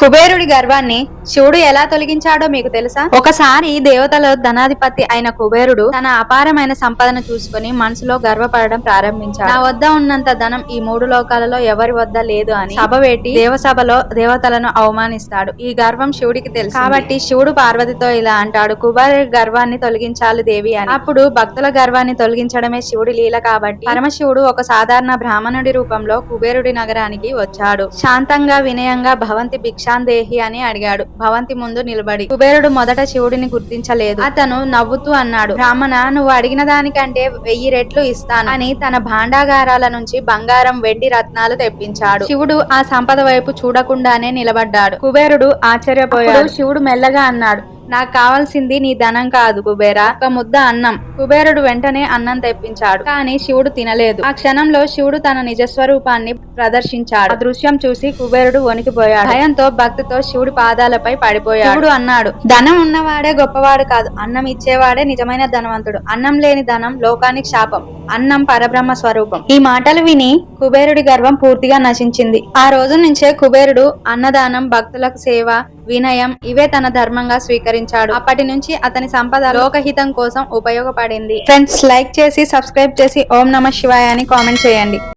కుబేరుడి గర్వాన్ని శివుడు ఎలా తొలగించాడో మీకు తెలుసా? ఒకసారి దేవతల ధనాధిపతి అయిన కుబేరుడు తన అపారమైన సంపదను చూసుకుని మనసులో గర్వపడడం ప్రారంభించాడు. నా వద్ద ఉన్నంత ధనం ఈ మూడు లోకాలలో ఎవరి వద్ద లేదు అని సభ పెట్టి దేవసభలో దేవతలను అవమానిస్తాడు. ఈ గర్వం శివుడికి తెలుసు. కాబట్టి శివుడు పార్వతితో ఇలా అంటాడు కుబేరుడి గర్వాన్ని తొలగించాలి దేవి అని. అప్పుడు భక్తుల గర్వాన్ని తొలగించడమే శివుడి లీల కాబట్టి పరమశివుడు ఒక సాధారణ బ్రాహ్మణుడి రూపంలో కుబేరుడి నగరానికి వచ్చాడు. శాంతంగా వినయంగా భవంతి భిక్ష భిక్షాందేహి అని అడిగాడు. భవంతి ముందు నిలబడి కుబేరుడు మొదట శివుడిని గుర్తించలేదు. అతను నవ్వుతూ అన్నాడు బ్రాహ్మణ నువ్వు అడిగిన దానికంటే వెయ్యి రెట్లు ఇస్తాను. అని తన భాండాగారాల నుంచి బంగారం వెండి రత్నాలు తెప్పించాడు. శివుడు ఆ సంపద వైపు చూడకుండానే నిలబడ్డాడు. కుబేరుడు ఆశ్చర్యపోయాడు. శివుడు మెల్లగా అన్నాడు నాకు కావాల్సింది నీ ధనం కాదు కుబేరా. ఒక ముద్ద అన్నం. కుబేరుడు వెంటనే అన్నం తెప్పించాడు. కానీ శివుడు తినలేదు. ఆ క్షణంలో శివుడు తన నిజస్వరూపాన్ని ప్రదర్శించాడు. ఆ దృశ్యం చూసి కుబేరుడు వణికిపోయాడు. భయంతో భక్తితో శివుడి పాదాలపై పడిపోయాడు. శివుడు అన్నాడు ధనం ఉన్నవాడే గొప్పవాడు కాదు. అన్నం ఇచ్చేవాడే నిజమైన ధనవంతుడు. అన్నం లేని ధనం లోకానికి శాపం. అన్నం పరబ్రహ్మ స్వరూపం. ఈ మాటలు విని కుబేరుడి గర్వం పూర్తిగా నశించింది. ఆ రోజు నుంచే కుబేరుడు అన్నదానం భక్తులకు సేవ వినయం ఇవే తన ధర్మంగా స్వీకరించాడు. అప్పటి నుంచి అతని సంపద లోకహితం కోసం ఉపయోగపడింది. ఫ్రెండ్స్ లైక్ చేసి సబ్స్క్రైబ్ చేసి ఓం నమ శివాయ అని కామెంట్ చేయండి.